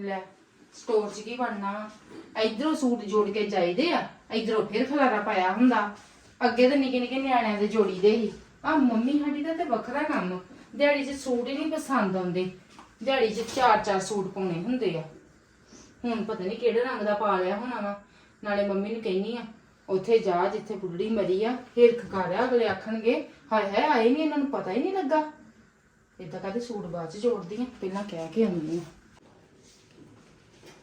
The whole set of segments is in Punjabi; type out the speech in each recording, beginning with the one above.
ਲੈ ਸਟੋਰ 'ਚ ਕੀ ਬਣਨਾ ਵਾ? ਇਧਰੋਂ ਸੂਟ ਜੋੜ ਕੇ ਜਾਈਦੇ ਆ, ਇਧਰੋਂ ਫਿਰ ਖਲਾਰਾ ਪਾਇਆ ਹੁੰਦਾ। ਅੱਗੇ ਤਾਂ ਨਿੱਕੇ ਨਿੱਕੇ ਨਿਆਣਿਆਂ ਦੇ ਜੋੜੀ ਦੇ ਸੀ। ਆ ਮੰਮੀ ਸਾਡੀ ਦਾ ਤੇ ਵੱਖਰਾ ਕੰਮ। ਦਿਹਾੜੀ 'ਚ ਸੂਟ ਹੀ ਨਹੀਂ ਪਸੰਦ ਆਉਂਦੇ। ਦਿਹਾੜੀ 'ਚ ਚਾਰ ਚਾਰ ਸੂਟ ਪਾਉਣੇ ਹੁੰਦੇ ਆ। ਹੁਣ ਪਤਾ ਨਹੀਂ ਕਿਹੜੇ ਰੰਗ ਦਾ ਪਾ ਲਿਆ ਹੋਣਾ ਵਾ। ਨਾਲੇ ਮੰਮੀ ਨੂੰ ਕਹਿਨੀ ਆ, ਉੱਥੇ ਜਾ ਜਿੱਥੇ ਬੁੱਢੀ ਮਰੀ ਆ, ਹਿਰਖ ਕਰਿਆ ਅਗਲੇ ਆਖਣਗੇ, ਹਾਏ ਹਾਏ, ਆਏ ਨਹੀਂ ਇਹਨਾਂ ਨੂੰ ਪਤਾ ਹੀ ਨਹੀਂ ਲੱਗਾ। ਇਦਾਂ ਕਦੇ ਸੂਟ ਬਾਅਦ ਚ ਜੋੜਦੀ ਆ? ਪਹਿਲਾਂ ਕਹਿ ਕੇ ਆਉਂਦੀ ਆ।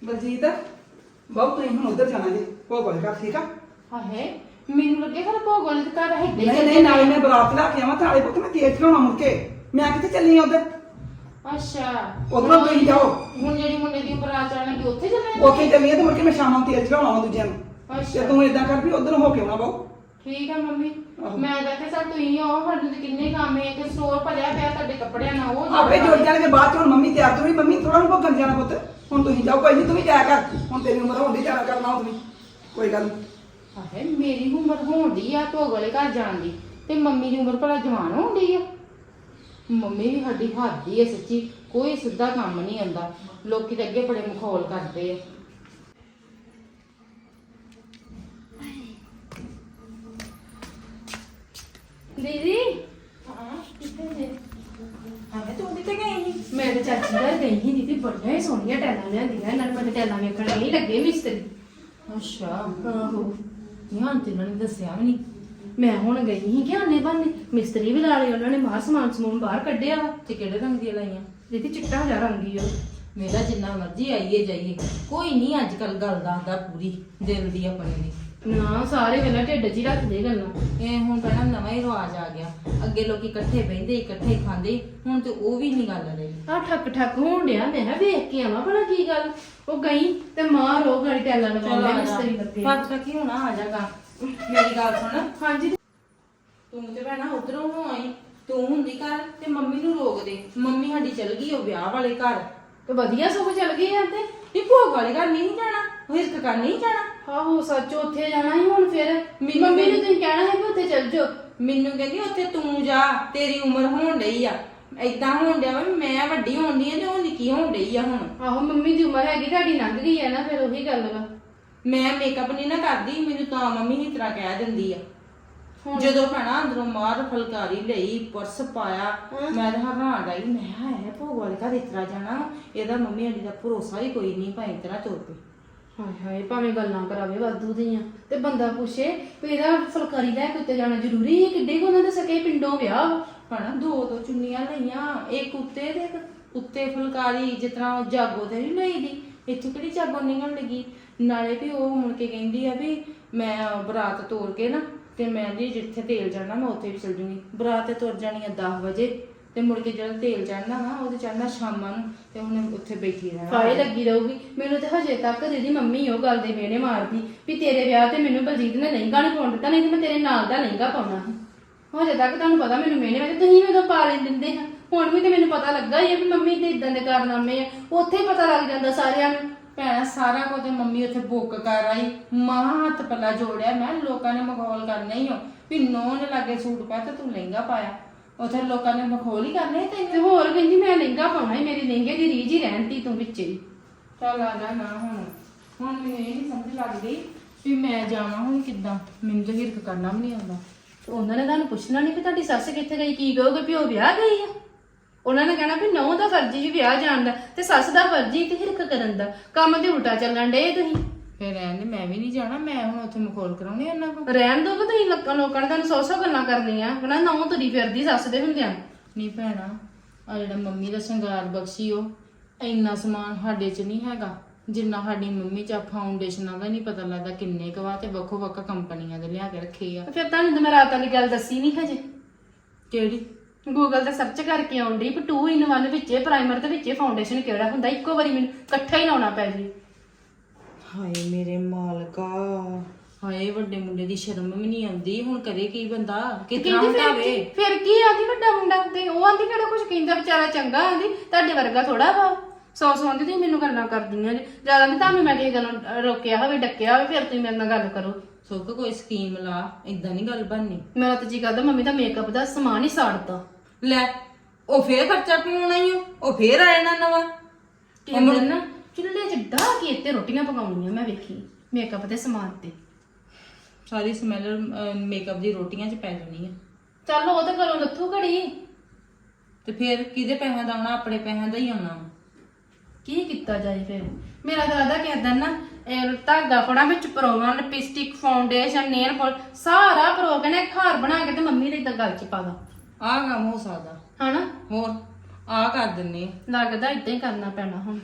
ਬਲਜੀਤ ਬਹੁਤ ਤੁਸੀਂ ਹੁਣ ਉਧਰ ਜਾਣਾ ਜੀ ਭੋਗਲ ਘਰ ਠੀਕ ਆ? ਹਾਏ ਮੈਨੂੰ ਲੱਗੇ ਖਰ ਭੋਗਲ ਦੇ ਘਰ ਹੈ ਨਹੀਂ ਨਹੀਂ ਨਾਲੇ ਮੈਂ ਬਰਾਤ ਲਾ ਕੇ ਆਵਾਂ ਥਾਲੇ ਪੁੱਤ ਮੈਂ ਤੇਜ ਚਲਾਉਣਾ ਮੁੜ ਕੇ। ਮੈਂ ਕਿੱਥੇ ਚੱਲੀ ਆ ਉਧਰ? ਅੱਛਾ। ਉਧਰੋਂ ਤੁਸੀਂ ਜਾਓ। ਹੁਣ ਜਿਹੜੀ ਮੁੰਡੇ ਦੀ ਬਰਾਤ ਆਣਗੇ ਉੱਥੇ ਚੱਲਾਂਗੇ ਉੱਥੇ ਚੱਲੀ ਆ ਤੇ ਮੁੜ ਕੇ ਮੈਂ ਸ਼ਾਮਾਂ ਚੜਾਉਣਾ ਵਾ ਦੂਜਿਆਂ ਨੂੰ। ਤੇ ਅੱਛਾ। ਤੂੰ ਇਦਾਂ ਕਰ ਵੀ ਉਧਰ ਹੋ ਕੇ ਆਉਣਾ ਬਾਉ ਠੀਕ ਆ ਮੰਮੀ? ਆਹੋ। ਮੈਂ ਤਾਂ ਕਿ ਸਰ ਤੁਸੀਂ ਹੋ ਸਾਡੇ ਤੇ ਕਿੰਨੇ ਕੰਮ ਹੈ? ਕਿ ਸਟੋਰ ਭਰਿਆ ਪਿਆ ਤੁਹਾਡੇ ਕੱਪੜਿਆਂ ਨਾਲ ਉਹ ਆਪੇ ਜੁੜ ਜਾਣਗੇ ਬਾਅਦ ਚ ਹੁਣ ਮੰਮੀ ਤਿਆਰ ਤੁਰੀ ਮੰਮੀ ਥੋੜਾ ਨੂੰ ਭੋਗਣ ਜਾਣਾ ਪੁੱਤ। ਹੁਣ ਤੁਸੀਂ ਜਾਓ ਕੋਈ ਨਹੀਂ ਤੂੰ ਵੀ ਜਾਇਆ ਕਰ। ਹੁਣ ਤੇਰੀ ਉਮਰ ਹੋਣੀ ਜਾਣਾ ਕਰਨਾ ਹੁਣ ਤੁਸੀਂ ਕੋਈ ਗੱਲ ਨੀ। ਹਾਏ ਮੇਰੀ ਉਮਰ ਹੋਣੀ ਆ ਭੋਗਲੇ ਘਰ ਜਾਣ ਦੀ। ਤੇ ਮੰਮੀ ਦੀ ਉਮਰ ਭਲਾ ਜਵਾਨ ਹੋਣੀ ਆ? ਮੰਮੀ ਵੀ ਸਾਡੀ ਹੱਦੀ ਹੈ ਸੱਚੀ ਕੋਈ ਸਿੱਧਾ ਕੰਮ ਨਹੀਂ ਆਉਂਦਾ। ਲੋਕੀ ਤਾਂ ਅੱਗੇ ਬੜੇ ਮਖੌਲ ਕਰਦੇ ਆ। ਦੀਦੀ? ਹਾਂ ਕਿੱਥੇ ਜੇ ਹਾਂ ਤੂੰ ਕਿੱਥੇ ਗਈ ਸੀ? ਮੈਂ ਤੇ ਚਾਚੀ ਘਰ ਗਈ ਸੀ ਦੀਦੀ ਬੜੀਆਂ ਹੀ ਸੋਹਣੀਆਂ ਟੈਲਾਂ ਲਿਆਂਦੀਆਂ ਨਾਲ ਮੈਂ ਟੈਲਾਂ ਵੇਖਣ ਨਹੀਂ ਲੱਗੇ ਮਿਸਤਰੀ। ਅੱਛਾ। ਆਹੋ ਨਿਹਾਨ ਤੇ ਇਹਨਾਂ ਨੇ ਦੱਸਿਆ ਵੀ ਨਹੀਂ। ਮੈਂ ਹੁਣ ਗਈ ਸੀ ਕਿ ਆਨੇ ਬੰਨੇ ਮਿਸਤਰੀ ਵੀ ਲਾ ਲਏ ਉਹਨਾਂ ਨੇ ਬਾਹਰ ਸਮਾਨ ਸਮੂਨ ਬਾਹਰ ਕੱਢਿਆ ਵਾ। ਤੇ ਕਿਹੜੇ ਰੰਗ ਦੀਆਂ ਲਾਈਆਂ? ਦੀਦੀ ਚਿੱਟਾ ਜਿਹਾ ਰੰਗੀ ਉਹ ਮੇਰਾ ਜਿੰਨਾ ਮਰਜ਼ੀ ਆਈਏ ਜਾਈਏ ਕੋਈ ਨਹੀਂ ਅੱਜ ਕੱਲ ਗੱਲ ਦੱਸਦਾ ਪੂਰੀ ਦਿਲ ਦੀ ਆਪਣੇ ਦੀ। ਨਾ ਸਾਰੇ ਵੇਲਾ ਢਿੱਡ 'ਚ ਹੀ ਰੱਖਦੇ ਗੱਲਾਂ। ਇਹ ਹੁਣ ਪਹਿਲਾਂ ਨਵਾਂ ਹੀ ਰਿਵਾਜ ਆ ਗਿਆ। ਅੱਗੇ ਲੋਕੀ ਇਕੱਠੇ ਬਹਿੰਦੇ ਇਕੱਠੇ ਖਾਂਦੇ ਹੁਣ ਤੇ ਉਹ ਵੀ ਨਹੀਂ ਗੱਲ ਰਹੀ। ਆ ਠੱਕ ਠੱਕ ਹੋਣ ਡਿਆ ਮੈਂ ਕਿਹਾ ਵੇਖ ਕੇ ਆਵਾਂ ਭਲਾ ਕੀ ਗੱਲ। ਉਹ ਗਈ ਤੇ ਮਾਂ ਰੋ ਗਾੜੀ ਟੈਲਾਂ ਲਗਾਉਂਦੇ ਮਿਸਤਰੀ ਲੱਗੇ ਫੱਕ ਤੱਕ ਹੀ ਹੋਣਾ ਆ ਜਾਗਾ ਮੇਰੀ ਗੱਲ ਸੁਣ। ਹਾਂਜੀ। ਤੂੰ ਤੇ ਭੈਣਾ ਉਧਰੋਂ ਹੋ ਆਈ। ਤੂੰ ਹੁੰਦੀ ਘਰ ਤੇ ਮੰਮੀ ਨੂੰ ਰੋਕ ਦੇ ਮੰਮੀ ਸਾਡੀ ਚਲ ਗਈ ਉਹ ਵਿਆਹ ਵਾਲੇ ਘਰ। ਤੇ ਵਧੀਆ ਸਗੋਂ ਚੱਲ ਗਏ ਆ ਤੇ। ਨੀ ਭੋਗ ਵਾਲੇ ਘਰ ਨਹੀਂ ਜਾਣਾ। ਹਿਰਕ ਕਰ ਨਹੀਂ ਜਾਣਾ? ਆਹੋ ਸੱਚ ਉੱਥੇ ਜਾਣਾ ਸੀ ਹੁਣ ਫਿਰ। ਮੈਨੂੰ ਮੰਮੀ ਨੂੰ ਤੁਸੀਂ ਕਹਿਣਾ ਹੈ ਕਿ ਉੱਥੇ ਚੱਲ ਜਾਓ। ਮੈਨੂੰ ਕਹਿੰਦੀ ਉੱਥੇ ਤੂੰ ਜਾ ਤੇਰੀ ਉਮਰ ਹੋਣ ਡਈ ਆ। ਏਦਾਂ ਹੋਣ ਡਿਆ ਵਾ ਵੀ ਮੈਂ ਵੱਡੀ ਹੋਣ ਡਈ ਆ ਤੇ ਉਹ ਨਿੱਕੀ ਹੋਣ ਡਈ ਆ ਹੁਣ। ਆਹੋ ਮੰਮੀ ਦੀ ਉਮਰ ਹੈਗੀ ਤੁਹਾਡੀ ਲੰਘ ਗਈ ਹੈ ਨਾ ਫਿਰ ਉਹੀ ਗੱਲ ਵਾ। ਮੈਂ ਮੇਕਅਪ ਨਹੀਂ ਨਾ ਕਰਦੀ ਮੈਨੂੰ ਤਾਂ ਮੰਮੀ ਹੀ ਤਰ੍ਹਾਂ ਕਹਿ ਦਿੰਦੀ ਆ। ਹੁਣ- ਜਦੋਂ ਭੈਣਾ ਅੰਦਰੋਂ ਮਾਰ ਫਲਕਾਰੀ ਲਈ ਪਰਸ ਪਾਇਆ ਮੈਂ ਤਾਂ ਹੈਰਾਨ ਰਹੀ ਮੈਂ ਕਿਹਾ ਹੈ ਭੋਗ ਵਾਲੇ ਘਰ ਇਸ ਤਰ੍ਹਾਂ ਜਾਣਾ ਇਹਦਾ ਮੰਮੀ ਸਾਡੀ ਦਾ ਭਰੋਸਾ ਹੀ ਕੋਈ ਨਹੀਂ ਭਾਈ ਤਰ੍ਹਾਂ ਤੁਰ ਪਈ ਹਾਏ ਹਾਏ, ਭਾਵੇਂ ਗੱਲਾਂ ਕਰਾਵੇ ਵਾਧੂ ਦੀਆਂ, ਤੇ ਬੰਦਾ ਪੁੱਛੇ ਵੀ ਇਹਦਾ ਫੁਲਕਾਰੀ ਲੈ ਕੇ ਉੱਤੇ ਜਾਣਾ ਜ਼ਰੂਰੀ ਹੈ, ਕਿੱਡੇ ਕੋ ਉਹਨਾਂ ਦੇ ਸਕੇ ਪਿੰਡੋਂ ਵਿਆਹ? ਵਾ। ਦੋ ਦੋ ਚੁੰਨੀਆਂ ਲਈਆਂ, ਇੱਕ ਉੱਤੇ ਤੇ ਇੱਕ ਉੱਤੇ ਫੁਲਕਾਰੀ, ਜਿਸ ਤਰ੍ਹਾਂ ਜਾਗੋ ਤੇ ਨਹੀਂ ਲਈ ਦੀ, ਇੱਥੇ ਕਿਹੜੀ ਜਾਗੋ ਨਿਕਲਣ ਲੱਗੀ? ਨਾਲੇ ਵੀ ਉਹ ਮੁੜ ਕੇ ਕਹਿੰਦੀ ਆ ਵੀ ਮੈਂ ਬਰਾਤ ਤੋਰ ਕੇ ਨਾ, ਤੇ ਮੈਂ ਜੀ ਜਿੱਥੇ ਤੇਲ ਜਾਣਾ, ਮੈਂ ਉੱਥੇ ਵੀ ਚਲ ਜੂੰਗੀ। ਬਰਾਤ ਤੇ ਤੁਰ ਜਾਣੀ ਆ 10 ਵਜੇ। ਤੇ ਮੁੜ ਕੇ ਜਦੋਂ ਤੇਲ ਚੜਨਾ ਵਾ ਉਹਦੇ ਚੜਨਾ ਸ਼ਾਮਾਂ ਨੂੰ ਤੇ ਉਹਨੇ ਉੱਥੇ ਬੈਠੀ ਰਹਿਣਾ। ਫਾਇ ਲੱਗੀ ਰਹੂਗੀ। ਮੈਨੂੰ ਤੇ ਹਜੇ ਤੱਕ ਦੀਦੀ ਮੰਮੀ ਉਹ ਗੱਲ ਦੇ ਵੇਣੇ ਮਾਰਦੀ ਵੀ ਤੇਰੇ ਵਿਆਹ ਤੇ ਮੈਨੂੰ ਬਲਜੀਤ ਨੇ ਲਹਿੰਗਾ ਨਹੀਂ ਪਾਉਣ ਦਿੱਤਾ ਨਹੀਂ ਤੇ ਮੈਂ ਤੇਰੇ ਨਾਲ ਦਾ ਲਹਿੰਗਾ ਪਾਉਣਾ ਸੀ। ਹਜੇ ਤੱਕ ਤੁਹਾਨੂੰ ਪਤਾ ਮੈਨੂੰ ਵੇਣੇ ਵਿੱਚ ਤੁਸੀਂ ਮੈਨੂੰ ਪਾ ਲੈ ਦਿੰਦੇ ਹਾਂ ਹੁਣ ਵੀ ਤੇ ਮੈਨੂੰ ਪਤਾ ਲੱਗਾ ਹੀ ਆ ਵੀ ਮੰਮੀ ਦੇ ਇਦਾਂ ਦੇ ਕਾਰਨਾਮੇ ਆ। ਉੱਥੇ ਹੀ ਪਤਾ ਲੱਗ ਜਾਂਦਾ ਸਾਰਿਆਂ ਨੂੰ। ਭੈਣਾ ਸਾਰਾ ਕੁਝ ਤੇ ਮੰਮੀ ਉੱਥੇ ਬੁੱਕ ਕਰ ਆਈ। ਮਾਂ ਹੱਥ ਪੱਲਾ ਜੋੜਿਆ ਮੈਂ ਲੋਕਾਂ ਨੇ ਮਖੌਲ ਕਰਨਾ ਹੀ ਹੋ ਵੀ ਨੌ ਨੇ ਲਾਗੇ ਸੂਟ ਪਾਇਆ ਤੇ ਤੂੰ ਲਹਿੰਗਾ ਪਾਇਆ। ਉੱਥੇ ਲੋਕਾਂ ਨੇ ਮਖੌਲ ਹੀ ਕਰਨੇ ਤੈਨੂੰ? ਤੇ ਹੋਰ ਕਹਿੰਦੀ ਮੈਂ ਲਹਿੰਗਾ ਪਾਉਣਾ ਹੀ ਮੇਰੀ ਲਹਿੰਗੇ ਦੀ ਰੀਝ ਹੀ ਰਹਿਣਤੀ ਤੂੰ ਵਿੱਚੇ ਹੀ ਚੱਲ ਆ ਜਾ ਨਾ ਹੁਣ। ਹੁਣ ਮੈਨੂੰ ਇਹ ਨਹੀਂ ਸਮਝ ਲੱਗ ਗਈ ਵੀ ਮੈਂ ਜਾਵਾਂ ਹੁਣ ਕਿੱਦਾਂ। ਮੈਨੂੰ ਤਾਂ ਹਿਰਕ ਕਰਨਾ ਵੀ ਨਹੀਂ ਆਉਂਦਾ। ਤੇ ਉਹਨਾਂ ਨੇ ਤੁਹਾਨੂੰ ਪੁੱਛਣਾ ਨਹੀਂ ਵੀ ਤੁਹਾਡੀ ਸੱਸ ਕਿੱਥੇ ਗਈ ਕੀ ਕਹੋਗੇ ਵੀ ਉਹ ਵਿਆਹ ਗਈ ਆ? ਉਹਨਾਂ ਨੇ ਕਹਿਣਾ ਵੀ ਨੌ ਦਾ ਫਰਜ਼ੀ ਵੀ ਵਿਆਹ ਜਾਣ ਦਾ ਤੇ ਸੱਸ ਦਾ ਫਰਜ਼ੀ ਤੇ ਹਿਰਖ ਕਰਨ ਦਾ। ਕੰਮ ਤੇ ਉਲਟਾ ਚੱਲਣ ਡੇ ਤੁਸੀਂ। ਫਿਰ ਰਹਿਣ ਦੇ ਮੈਂ ਵੀ ਨਹੀਂ ਜਾਣਾ ਮੈਂ ਹੁਣ ਉੱਥੇ ਮਖੌਲ ਕਰਾਉਣੇ ਉਹਨਾਂ ਕੋਲ। ਰਹਿਣ ਦੋ ਕਿ ਤੁਸੀਂ ਲੋਕਾਂ ਲੋਕਾਂ ਨੇ ਤੁਹਾਨੂੰ ਸੌ ਸੌ ਗੱਲਾਂ ਕਰਨੀਆਂ ਕਹਿੰਦਾ ਨੌ ਤੁਰੀ ਫਿਰਦੀ ਸੱਸ ਦੇ ਹੁੰਦਿਆਂ। ਨਹੀਂ ਭੈਣਾ ਆ ਜਿਹੜਾ ਮੰਮੀ ਦਾ ਸ਼ਿੰਗਾਰ ਬਖਸ਼ੀ ਉਹ ਇੰਨਾ ਸਮਾਨ ਸਾਡੇ 'ਚ ਨਹੀਂ ਹੈਗਾ। ਜਿੰਨਾ ਸਾਡੀ ਮੰਮੀ 'ਚ ਫਾਊਂਡੇਸ਼ਨਾਂ ਦਾ ਨਹੀਂ ਪਤਾ ਲੱਗਦਾ ਕਿੰਨੇ ਕੁ ਵਾ ਤੇ ਵੱਖੋ ਵੱਖ ਕੰਪਨੀਆਂ ਦੇ ਲਿਆ ਕੇ ਰੱਖੇ ਆ। ਫਿਰ ਤੁਹਾਨੂੰ ਤਾਂ ਮੈਂ ਰਾਤ ਵਾਲੀ ਗੱਲ ਦੱਸੀ ਨਹੀਂ ਹਜੇ। ਕਿਹੜੀ? ਗੂਗਲ ਤੇ ਸਰਚ ਕਰਕੇ ਆਉਂਦੀ ਵੀ 2 ਇਨ 1 ਵਿੱਚੇ ਪ੍ਰਾਈਮਰ ਤੇ ਵਿੱਚੇ ਫਾਊਂਡੇਸ਼ਨ ਕਿਹੜਾ ਹੁੰਦਾ? ਇੱਕੋ ਵਾਰੀ ਮੈਨੂੰ ਇਕੱਠਾ ਹੀ ਲਾਉਣਾ ਪੈ ਜੀ। ਹਾਏ ਮੇਰੇ ਮਾਲਕਾ। ਹਾਏ ਵੱਡੇ ਮੁੰਡੇ ਦੀ ਸ਼ਰਮ ਵੀ ਨਹੀਂ ਆਉਂਦੀ। ਹੁਣ ਕਰੇ ਕੀ ਬੰਦਾ? ਕਿਤਨਾ ਕਹਿੰਦੀ ਫਿਰ ਹਟਾਵੇ? ਕੀ- ਫਿਰ ਕੀ ਆਂਦੀ ਵੱਡਾ ਮੁੰਡਾ ਤੇ? ਉਹ ਆਂਦੀ ਕਿਹੜਾ ਕੁਝ ਕਹਿੰਦਾ ਵਿਚਾਰਾ ਚੰਗਾ ਆਂਦੀ। ਤੁਹਾਡੇ ਵਰਗਾ ਥੋੜਾ ਵਾ। ਸੌ ਸੌ ਆਂਦੀ ਤੁਸੀਂ ਮੈਨੂੰ ਗੱਲਾਂ ਕਰਦੀਆਂ ਜੀ। ਜ਼ਿਆਦਾ ਨਹੀਂ ਤੁਹਾਨੂੰ ਮੈਂ ਕਿਸੇ ਗੱਲੋਂ ਰੋਕਿਆ ਹੋਵੇ ਡੱਕਿਆ ਹੋਵੇ ਫਿਰ ਤੁਸੀਂ ਮੇਰੇ ਨਾਲ ਗੱਲ ਕਰੋ। ਸੁੱਕ ਕੋਈ ਸਕੀਮ ਲਾ। ਇਦਾਂ ਨਹੀਂ ਗੱਲ ਬਣਨੀ। ਮੇਰਾ ਤਾਂ ਜੀ ਕਰਦਾ ਮੰਮੀ ਦਾ ਮੇਕਅਪ ਦਾ ਸਮਾਨ ਹੀ ਸਾੜਤਾ। ਲੈ ਉਹ ਫੇਰ ਖਰਚਾ ਪਾਉਣਾ ਹੀ ਉਹ ਫੇਰ ਆ ਜਾਣਾ ਨਵਾਂ। ਨਾ ਚੁੱਲ੍ਹੇ 'ਚ ਡਾਹ ਕੇ ਇੱਥੇ ਰੋਟੀਆਂ ਪਕਾਉਣੀਆਂ ਮੈਂ ਵੇਖੀ ਮੇਕਅਪ ਦੇ ਸਮਾਨ ਤੇ। ਸਾਰੀ ਸਮੈਲ ਮੇਕਅਪ ਦੀ ਰੋਟੀਆਂ 'ਚ ਪੈ ਜਾਣੀ ਆ। ਚੱਲ ਉਹ ਤਾਂ ਘਰੋਂ ਲੱਥੂ ਘੜੀ। ਤੇ ਫਿਰ ਕਿਹਦੇ ਪੈਸਿਆਂ ਦਾ ਆਉਣਾ? ਆਪਣੇ ਪੈਸਿਆਂ ਦਾ ਹੀ ਆਉਣਾ। ਕੀ ਕੀਤਾ ਜਾਏ ਫਿਰ? ਮੇਰਾ ਦਾਦਾ ਕਹਿੰਦਾ ਨਾ ਇਹ ਧਾਗਾ ਫੜਾ ਵਿੱਚ ਪਰੋਵਾਂ ਲਿਪਸਟਿਕ ਫਾਊਂਡੇਸ਼ਨ ਨੇਲ ਪੋਲ ਸਾਰਾ ਪਰੋ ਕੇ ਨਾ ਹਾਰ ਬਣਾ ਕੇ ਤੇ ਮੰਮੀ ਦੇ ਤਾਂ ਗਲ 'ਚ ਪਾ ਦਾਂ ਆਹ ਕੰਮ ਹੋ ਸਕਦਾ। ਹਨਾ? ਹੋਰ ਆਹ ਕਰ ਦਿੰਨੇ। ਲੱਗਦਾ ਇਦਾਂ ਹੀ ਕਰਨਾ ਪੈਣਾ ਹੁਣ।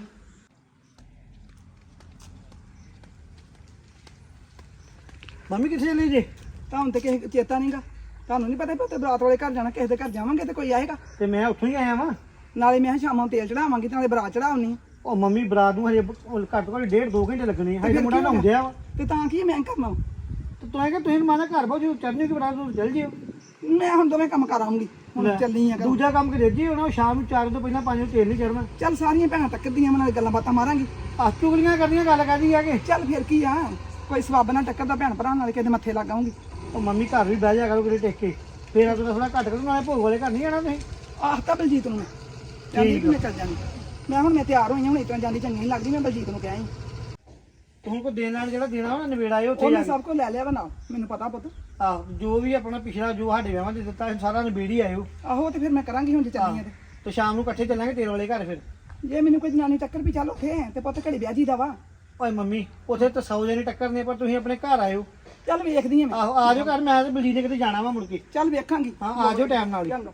ਮੰਮੀ ਕਿੱਥੇ ਚਲੀ ਜੇ? ਤੁਹਾਨੂੰ ਤੇ ਕਿਸੇ ਚੇਤਾ ਨਹੀਂਗਾ ਤੁਹਾਨੂੰ ਨਹੀਂ ਪਤਾ ਉੱਤੇ ਬਰਾਤ ਵਾਲੇ ਘਰ ਜਾਣਾ ਕਿਸੇ ਦੇ ਘਰ ਜਾਵਾਂਗੇ ਤੇ ਕੋਈ ਆਏਗਾ। ਤੇ ਮੈਂ ਉੱਥੋਂ ਹੀ ਆਇਆ ਵਾਂ। ਨਾਲੇ ਮੈਂ ਕਿਹਾ ਸ਼ਾਮਾਂ ਨੂੰ ਤੇਲ ਚੜਾਵਾਂਗੀ ਤੇ ਨਾਲੇ ਬਰਾਤ ਚੜਾਉਣੀ ਉਹ ਮੰਮੀ ਬਰਾਤ ਨੂੰ ਹਜੇ ਉਹ ਘੱਟ ਤੋਂ ਘੱਟ ਡੇਢ ਦੋ ਘੰਟੇ ਲੱਗਣੇ ਹਜੇ ਮੁੰਡਾ ਨਹਾਉਂਦਿਆ ਵਾ। ਤੇ ਤਾਂ ਕੀ ਮੈਂ ਕਰਨਾ? ਤੇ ਤੂੰ ਕਿ ਤੁਸੀਂ ਮਾਨਾ ਘਰ ਜੋ ਚੜਨੇ ਦੀ ਬਰਾਤ ਨੂੰ ਚੱਲ ਜਿਓ। ਮੈਂ ਹੁਣ ਦੋਵੇਂ ਕੰਮ ਕਰਾਂਗੀ। ਹੁਣ ਲੈ, ਚੱਲੀ ਆ। ਦੂਜਾ ਕੰਮ ਕਿ ਜੀ ਹੋਣਾ ਉਹ ਸ਼ਾਮ ਨੂੰ 4 ਤੋਂ ਪਹਿਲਾਂ 5 ਵਜੇ ਤੇਲ ਨਹੀਂ ਚੜਨਾ ਚੱਲ ਸਾਰੀਆਂ ਭੈਣਾਂ ਟੱਕਰਦੀਆਂ ਮੈਂ ਨਾਲੇ ਗੱਲਾਂ ਬਾਤਾਂ ਮਾਰਾਂਗੀ। ਆ ਚੁਗਲੀਆਂ ਕਰਨੀਆਂ ਗੱਲ ਕਰਦੀ ਆ ਕਿ। ਚੱਲ ਫਿਰ ਕੀ ਆ? ਕੋਈ ਸਵਾਬ ਨਾਲ ਟੱਕਰਦਾ ਭੈਣ ਭਰਾ ਨਾਲੇ ਦੇ ਮੱਥੇ ਲਗਾਉਂਗੀ ਉਹ ਮੰਮੀ ਘਰ ਵੀ ਬਹਿ ਜਾ ਕਰੋ ਕਿਤੇ ਟੇਕ। ਕੇ ਫੇਰ ਆ ਥੋੜਾ ਘੱਟ ਕਰੋ ਨਾਲੇ ਭੋਗ ਵਾਲੇ ਘਰ ਨਹੀਂ ਜਾਣਾ ਤੁਸੀਂ। ਆਹ ਤਾਂ ਬਲਜੀਤ ਨੂੰ ਮੈਂ। ਵੀ ਮੈਂ ਚੱਲ ਜਾਣੀ ਮੈਂ ਹੁਣ ਮੈਂ ਤਿਆਰ ਹੋਈ ਹਾਂ ਹੁਣ ਤਰ੍ਹਾਂ ਜਾਂਦੀ ਚੰਗੀ ਨਹੀਂ ਲੱਗਦੀ ਮੈਂ ਬਲਜੀਤ ਨੂੰ ਕਿਹਾ ਸੀ ਤੂੰ ਕੋ ਦੇਣ ਨਾਲ ਜਿਹੜਾ ਦੇਣਾ ਉਹ ਨਵੇੜਾ ਆਏ ਉੱਥੇ ਉਹਨੇ ਜਾ ਸਭ ਕੁਝ ਲੈ ਲਿਆ ਵਾ ਨਾਲ ਮੈਨੂੰ ਪਤਾ ਪੁੱਤ। ਕੇ ਆਹ ਜੋ ਵੀ ਆਪਣਾ ਪਿਛਲਾ ਜੋ ਸਾਡੇ ਵਿਆਹਾਂ 'ਚ ਦਿੱਤਾ ਸੀ, ਸਾਰਾ ਨਵੇੜੀ ਆਇਓ। ਆਹੋ ਤੇ ਫਿਰ ਮੈਂ ਕਰਾਂਗੀ ਹੁਣ ਜੇ ਚੱਲੀ ਆ ਤੇ। ਤੇ ਸ਼ਾਮ ਨੂੰ ਇਕੱਠੇ ਚੱਲਾਂਗੇ ਤੇਲ ਵਾਲੇ ਘਰ ਫਿਰ। ਜੇ ਮੈਨੂੰ ਕੋਈ ਜਨਾਨੀ ਟੱਕਰ ਵੀ ਚੱਲ ਉੱਥੇ ਤੇ ਪੁੱਤ ਘੜੀ ਵਿਆਹ ਜੀ ਦਾ ਵਾ। ਓਏ ਮੰਮੀ ਉੱਥੇ ਤਾਂ 100 ਜਣੇ ਟੱਕਰਨੇ ਪਰ ਤੁਸੀਂ ਆਪਣੇ ਘਰ ਆਇਓ। ਚੱਲ ਵੇਖਦੀ ਆ ਮੈਂ। ਆਹੋ ਆ ਜਾਓ ਘਰ ਮੈਂ ਤੇ ਬਲਜੀਤ ਨੇ ਕਿਤੇ ਜਾਣਾ ਵਾ ਮੁੜ ਕੇ। ਚੱਲ ਵੇਖਾਂਗੀ। ਹਾਂ ਆ ਜਾਓ ਟਾਈਮ ਨਾਲ ਹੀ। ਚੰਗਾ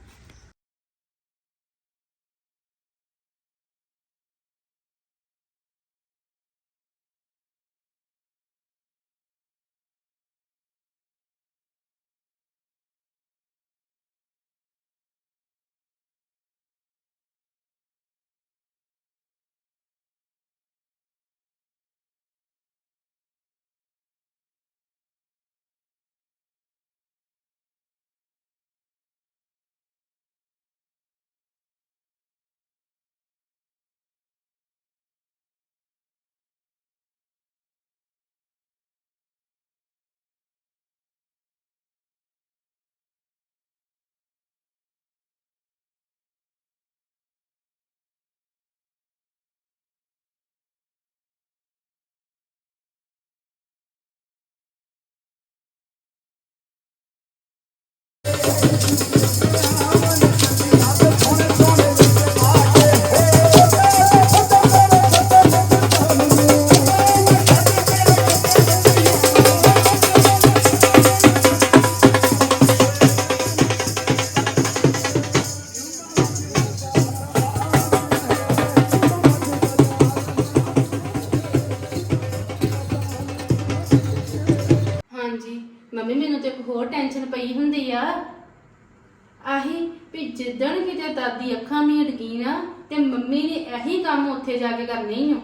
ਦਾਦੀ ਅੱਖਾਂ ਮੀਟ ਗਈ ਨਾ ਤੇ ਮੰਮੀ ਨੇ ਇਹੀ ਕੰਮ ਉੱਥੇ ਜਾ ਕੇ ਕਰਨੇ ਹੀ ਹੋ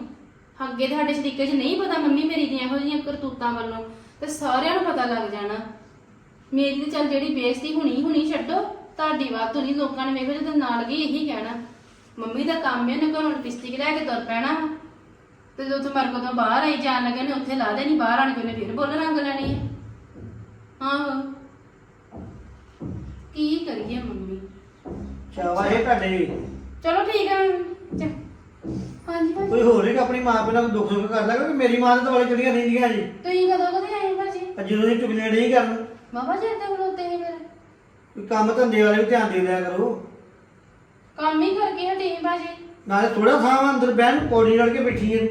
ਅੱਗੇ ਤੇ ਸ਼ਰੀਕੇ 'ਚ ਨਹੀਂ ਪਤਾ ਮੰਮੀ ਮੇਰੀ ਦੀਆਂ ਇਹੋ ਜਿਹੀਆਂ ਕਰਤੂਤਾਂ ਵੱਲੋਂ, ਤੇ ਸਾਰਿਆਂ ਨੂੰ ਪਤਾ ਲੱਗ ਜਾਣਾ। ਮੇਰੀ ਤੇ ਚੱਲ ਜਿਹੜੀ ਬੇਇੱਜ਼ਤੀ ਹੁਣੀ ਹੁਣੀ ਛੱਡੋ, ਤੁਹਾਡੀ ਬਾਤ ਨਹੀਂ ਲੋਕਾਂ ਨੇ ਵੇਖੋ ਜਦੋਂ ਨਾਲ ਗਈ ਇਹੀ ਕਹਿਣਾ। ਮੰਮੀ ਦਾ ਕੰਮ ਹੈ ਉਹਨੇ ਘਰੋਂ ਲਿਪਸਟਿਕ ਲੈ ਕੇ ਤੁਰ ਪੈਣਾ ਤੇ ਜਦੋਂ ਤੂੰ ਮਰਕੋ ਤੋਂ ਬਾਹਰ ਆਈ ਜਾਣ ਲੱਗੇ ਨੇ, ਉੱਥੇ ਲਾ ਦੇਣੀ, ਬਾਹਰ ਆਣ ਕੇ ਉਹਨੇ ਫਿਰ ਬੋਲ ਰੰਗ ਲੈਣੀ ਹੈ ਆਹੋ। ਕੀ ਕਰੀਏ ਮੰਮੀ? ਇਹ ਤੁਹਾਡੇ ਚਲੋ ਠੀਕ ਹੈ ਚ- ਹਾਂਜੀ ਭਾਜੀ। ਕੋਈ ਹੋਰ ਹੀ ਆਪਣੀ ਮਾਂ ਪਿਓ ਨਾਲ ਦੁੱਖ ਸੁੱਖ ਕਰਦਾ ਕਿਉਂਕਿ ਮੇਰੀ ਮਾਂ ਦੇ ਦੁਆਲੇ ਚੜੀਆਂ ਰਹਿੰਦੀਆਂ ਜੀ। ਤੁਸੀਂ ਕਦੋਂ ਕਦੇ ਆਏ ਭਾਜੀ? ਆ ਜਦੋਂ ਦੀ ਚੁਗਲੀਆਂ ਨਹੀਂ ਕਰਨ। ਬਾਬਾ ਜੀ ਇੱਥੇ ਖਲੋਤੇ ਸੀ ਫਿਰ। ਕੋਈ ਕੰਮ ਧੰਦੇ ਵਾਲੇ ਵੀ ਧਿਆਨ ਦੇ ਲਿਆ ਕਰੋ। ਕੰਮ ਹੀ ਕਰਕੇ ਹਟੇ ਸੀ ਭਾਜੀ। ਨਾਲੇ ਥੋੜਾ ਥਾਂ ਅੰਦਰ ਬਹਿਣ ਨੂੰ, ਪੌੜੀ ਨਾਲ ਕੇ ਬੈਠੀ ਹੈ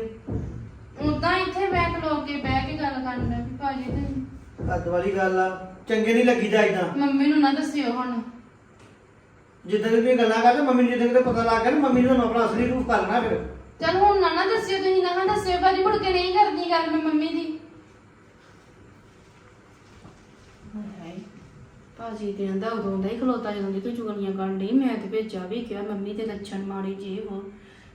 ਉਦਾਂ ਇੱਥੇ ਬੈਠ ਖਲੋ ਕੇ ਬਹਿ ਕੇ ਗੱਲ ਕਰਨ ਦਾ ਵੀ ਭਾਜੀ ਤੇ ਅੱਧ ਵਾਲੀ ਗੱਲ ਆ ਚੰਗੇ ਨਹੀਂ ਲੱਗੀਦਾ ਇਦਾਂ ਮੰਮੀ ਨੂੰ ਨਾ ਦੱਸਿਓ ਹੁਣ। ਜਿੱਦਾਂ ਦੀ ਤੁਸੀਂ ਗੱਲਾਂ ਕਰਦੇ ਮੰਮੀ ਨੂੰ ਜਿੱਦਾਂ ਕਿਤੇ ਪਤਾ ਲੱਗ ਗਿਆ ਨਾ ਮੰਮੀ ਨੂੰ ਆਪਣਾ ਅਸਲੀ ਰੂਪ ਕਰਨਾ ਫਿਰ। ਚਲ ਹੁਣ ਨਾ ਨਾ ਦੱਸਿਓ ਤੁਸੀਂ ਨਾ ਨਾ ਦੱਸਿਓ ਭਾਜੀ ਮੁੜ ਕੇ ਨਹੀਂ ਕਰਦੀ ਗੱਲ ਮੈਂ ਮੰਮੀ ਦੀ। ਹਾਏ ਭਾਜੀ ਤੇ ਆਂਦਾ ਉਦੋਂ ਦਾ ਹੀ ਖਲੋਤਾ ਜਦੋਂ ਦੀ ਤੂੰ ਚੁਗਲੀਆਂ ਕਰਨ ਡਈ ਮੈਂ ਤੇ ਭੇਜਾ ਵੀ ਕਿਹਾ ਮੰਮੀ ਦੇ ਲੱਛਣ ਮਾੜੇ ਜੇ ਹੋ।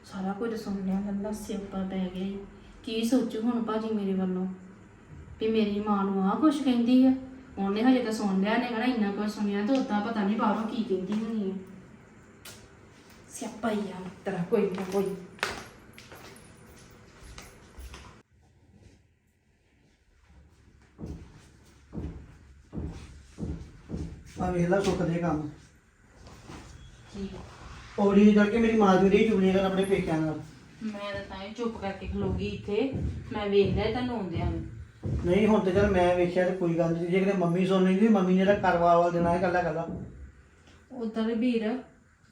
ਸਾਰਾ ਕੁਝ ਸੁਣ ਲਿਆ ਗੱਲਾਂ ਸਿਆਪਾ ਪੈ ਗਿਆ ਈ। ਕੀ ਸੋਚੂ ਹੁਣ ਭਾਜੀ ਮੇਰੇ ਵੱਲੋਂ? ਵੀ ਮੇਰੀ ਮਾਂ ਨੂੰ ਆਹ ਕੁਛ ਕਹਿੰਦੀ ਆ? ਉਹਨੇ ਹਜੇ ਤਾਂ ਸੁਣ ਲਿਆ ਨੇ ਕਹਣਾ ਇੰਨਾ ਕੁਝ ਸੁਣਿਆ ਤੇ ਉਦਾਂ ਪਤਾ ਨਹੀਂ ਬਾਹਰੋਂ ਕੀ ਕਹਿੰਦੀ ਹੋਣੀ ਆ। ਸਿਆਪਾ ਹੀ ਆ ਤੇਰਾ ਕੋਈ ਨਾ ਕੋਈ। ਆ ਵੇਖ ਲਾ ਸੁੱਖ ਦੇ ਕੰਮ। ਜੀ ਪੌੜੀ ਚੜ ਕੇ ਮੇਰੀ ਮਾਂ ਦੀ ਰਹੀ ਚੁਗਲੀਆਂ ਕਰਨ ਆਪਣੇ ਪੇਕਿਆਂ ਨਾਲ। ਮੈਂ ਤਾਂ ਤਾਂ ਹੀ ਚੁੱਪ ਕਰਕੇ ਖਲੋਗੀ ਇੱਥੇ। ਮੈਂ ਵੇਖ ਲਿਆ ਤੁਹਾਨੂੰ ਆਉਂਦਿਆਂ ਨੂੰ। ਨਹੀਂ ਹੁਣ ਤੇ ਚਲ ਮੈਂ ਵੇਖਿਆ ਤੇ ਕੋਈ ਗੱਲ ਨਹੀਂ ਜੇ ਕਿਤੇ ਮੰਮੀ ਸੁਣ ਲੈਂਦੀ ਮੰਮੀ ਨੇ ਤਾਂ ਕਰਵਾ ਵਾਲ ਦੇਣਾ ਹੈ ਕੱਲਾ ਕੱਲਾ ਉਧਰ ਵੀਰ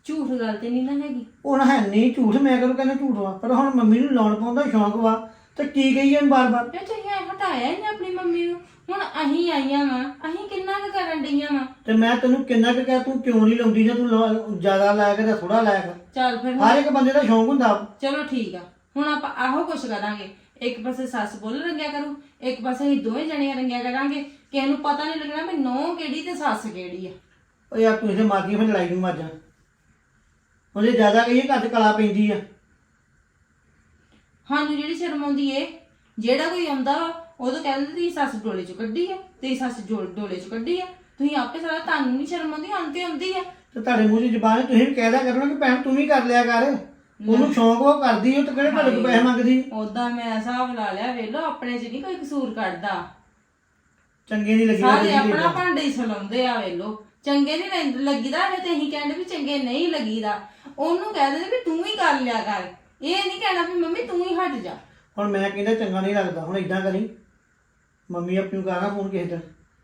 ਝੂਠ ਗੱਲ ਤੇ ਨਹੀਂ ਨਾ ਹੈਗੀ। ਉਹ ਨਾ ਹੈ ਨਹੀਂ ਝੂਠ ਮੈਂ ਕਦੋਂ ਕਹਿੰਦਾ ਝੂਠ ਵਾ? ਪਰ ਹੁਣ ਮੰਮੀ ਨੂੰ ਲਾਉਣ ਪਾਉਣ ਦਾ ਸ਼ੌਂਕ ਵਾ ਤੇ ਕੀ ਕਹੀ ਜਾਣ ਬਾਰ-ਬਾਰ? ਤੇ ਤੁਸੀਂ ਐ ਹਟਾਇਆ ਹੀ ਨਹੀਂ ਆਪਣੀ ਮੰਮੀ ਨੂੰ। ਹੁਣ ਅਹੀਂ ਆਈਆਂ ਵਾ ਅਹੀਂ ਕਿੰਨਾ ਕੁ ਕਰਨ ਡਈਆਂ ਵਾ? ਤੇ ਮੈਂ ਤੈਨੂੰ ਕਿੰਨਾ ਕੁ ਕਹਿ ਤੂੰ ਕਿਉਂ ਨਹੀਂ ਲਾਉਂਦੀ ਜਾਂ ਤੂੰ ਲਾ- ਜ਼ਿਆਦਾ ਲਾਇਆ ਕੇ ਜਾਂ ਥੋੜਾ ਲਾਇਆ ਕਰ ਚੱਲ ਫਿਰ ਹਰ ਇੱਕ ਬੰਦੇ ਦਾ ਸ਼ੌਂਕ ਹੁੰਦਾ। ਚਲੋ ਠੀਕ ਆ ਹੁਣ ਆਪਾਂ ਆਹੋ ਕੁਛ ਕਰਾਂਗੇ। ਇੱਕ ਪਾਸੇ ਸੱਸ ਬੋਲ ਰੰਗਿਆ ਕਰੂ ਇੱਕ ਪਾਸੇ ਅਸੀਂ ਦੋਵੇਂ ਜਣੀਆਂ ਰੰਗਿਆ ਕਰਾਂਗੇ। ਕਿਸੇ ਨੂੰ ਪਤਾ ਨਹੀਂ ਲੱਗਣਾ ਵੀ ਨੌ ਕਿਹੜੀ ਤੇ ਸੱਸ ਕਿਹੜੀ ਆ। ਯਾਰ ਤੂੰ ਇਸੇ ਮਾਰਦੀ ਫਿਰ ਲੜਾਈ ਨੂੰ ਮਾਜਾਂ ਉਹਦੇ ਜ਼ਿਆਦਾ ਕਹੀਏ 'ਚ ਕਲਾ ਪੈਂਦੀ ਆ। ਸਾਨੂੰ ਜਿਹੜੀ ਸ਼ਰਮ ਆਉਂਦੀ ਏ ਜਿਹੜਾ ਕੋਈ ਆਉਂਦਾ ਉਦੋਂ ਕਹਿੰਦੇ ਤੀ ਸੱਸ ਡੋਲੇ ਚ ਕੱਢੀ ਆ ਤੇ ਸੱਸ ਜੋਲ ਡੋਲੇ ਚ ਕੱਢੀ ਆ। ਤੁਸੀਂ ਆਪੇ ਸਾਰਾ ਤੁਹਾਨੂੰ ਨਹੀਂ ਸ਼ਰਮ ਆਉਂਦੀ ਆਂ ਤੇ ਆਉਂਦੀ ਆ। ਤੇ ਤੁਹਾਡੇ ਮੂੰਹ 'ਚ ਜ਼ਬਾਨ ਤੁਸੀਂ ਵੀ ਕਹਿ ਦਿਆ ਕਰੋ ਨਾ ਕਿ ਭੈਣ ਤੂੰ ਵੀ ਕਰ ਲਿਆ ਕਰ। ਉਹਨੂੰ ਸ਼ੌਂਕ ਉਹ ਕਰਦੀ ਉਹ ਤੇ ਕਿਹੜੇ ਤੁਹਾਡੇ ਕੋਲ ਪੈਸੇ ਮੰਗਦੀ? ਉਦਾਂ ਮੈਂ ਹਿਸਾਬ ਲਾ ਲਿਆ ਵੇਲੋ ਆਪਣੇ ਚ ਨਹੀਂ ਕੋਈ ਕਸੂਰ ਕੱਢਦਾ। ਚੰਗੇ ਨਹੀਂ ਲੱਗੀ ਸਾਰੇ ਆਪਣਾ ਭਾਂਡੇ ਹੀ ਸੁਣਾਉਂਦੇ ਆ ਵੇਲੋ ਚੰਗੇ ਨਹੀਂ ਲੱਗੀਦਾ ਫਿਰ ਤੇ ਅਸੀਂ ਕਹਿੰਦੇ ਵੀ ਚੰਗੇ ਨਹੀਂ ਲੱਗੀਦਾ। ਉਹਨੂੰ ਕਹਿ ਦਿੰਦੇ ਵੀ ਤੂੰ ਹੀ ਕਰ ਲਿਆ ਕਰ। ਇਹ ਨਹੀਂ ਕਹਿਣਾ ਵੀ ਮੰਮੀ ਤੂੰ ਹੀ ਹਟ ਜਾ। ਹੁਣ ਮੈਂ ਕਹਿੰਦਾ ਚੰਗਾ ਨਹੀਂ ਲੱਗਦਾ ਹੁਣ ਇਦਾਂ ਕਰੀ। ਮੰਮੀ ਆਪਣੀ ਨੂੰ ਕਰਾਂ ਫੋਨ ਕਿਸੇ ਦਿਨ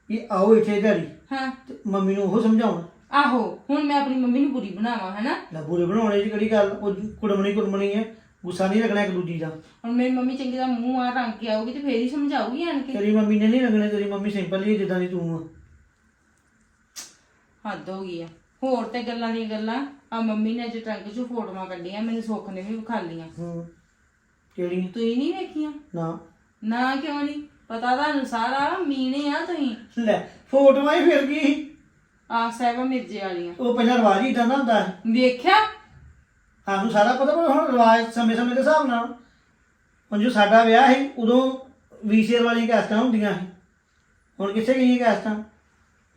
ਕਿ ਆਓ ਇੱਥੇ ਘਰੀ ਹਾਂ। ਮੰਮੀ ਨੂੰ ਉਹ ਸਮਝਾਉਣ। ਆਹੋ ਹੁਣ ਮੈਂ ਆਪਣੀ ਮੰਮੀ ਨੂੰ ਬੁਰੀ ਬਣਾਵਾਂ ਹੈਨਾ? ਲੈ ਬੁਰੇ ਬਣਾਉਣੇ ਦੀ ਕਿਹੜੀ ਗੱਲ? ਉਹ ਕੁੜਮਣੀ ਕੁੜਮਣੀ ਹੈ ਗੁੱਸਾ ਨਹੀਂ ਰੱਖਣਾ ਇੱਕ ਦੂਜੀ ਦਾ। ਹੁਣ ਮੇਰੀ ਮੰਮੀ ਚੰਗੀ ਦਾ ਮੂੰਹ ਆ ਰੰਗ ਕੇ ਆਊਗੀ ਤੇ ਫੇਰ ਹੀ ਸਮਝਾਊਗੀ ਆਣ ਕੇ। ਤੇਰੀ ਮੰਮੀ ਨੇ ਨਹੀਂ ਰੰਗਣੇ ਤੇਰੀ ਮੰਮੀ ਸਿੰਪਲ ਹੀ ਹੈ ਜਿੱਦਾਂ ਦੀ ਤੂੰ ਆ। ਹੱਦ ਹੋ ਗਈ ਆ। ਹੋਰ ਤੇ ਗੱਲਾਂ ਦੀਆਂ ਗੱਲਾਂ ਆ ਮੰਮੀ ਨੇ ਅੱਜ ਟਰੰਕ 'ਚੋਂ ਫੋਟੋਆਂ ਕੱਢੀਆਂ ਮੈਨੂੰ ਸੁੱਖ ਨੇ ਵੀ ਵਿਖਾ ਲੀਆਂ ਹੂੰ ਕਿਹੜੀ ਤੁਸੀਂ ਨਹੀਂ ਵੇਖੀਆਂ? ਨਾ। ਨਾ ਕਿਉਂ ਨਹੀਂ? ਪਤਾ ਤੁਹਾਨੂੰ ਸਾਰਾ ਮੀਨੇ ਆ ਤੁਸੀਂ। ਲੈ ਫੋਟੋਆਂ ਹੀ ਫਿਰ ਗਈ ਆ ਸਾਹਿਬਾ ਮਿਰਜੇ ਵਾਲੀਆਂ। ਉਹ ਪਹਿਲਾਂ ਰਿਵਾਜ ਹੀ ਇਦਾਂ ਦਾ ਹੁੰਦਾ ਹੈ ਵੇਖਿਆ? ਸਾਨੂੰ ਸਾਰਾ ਪਤਾ ਪਰ ਹੁਣ ਰਿਵਾਜ ਸਮੇਂ ਸਮੇਂ ਦੇ ਹਿਸਾਬ ਨਾਲ। ਹੁਣ ਜੋ ਸਾਡਾ ਵਿਆਹ ਸੀ ਉਦੋਂ ਵੀਸੀਆਰ ਵਾਲੀਆਂ ਕੈਸਟਾਂ ਹੁੰਦੀਆਂ ਸੀ। ਹੁਣ ਕਿੱਥੇ ਗਈਆਂ ਕੈਸਟਾਂ?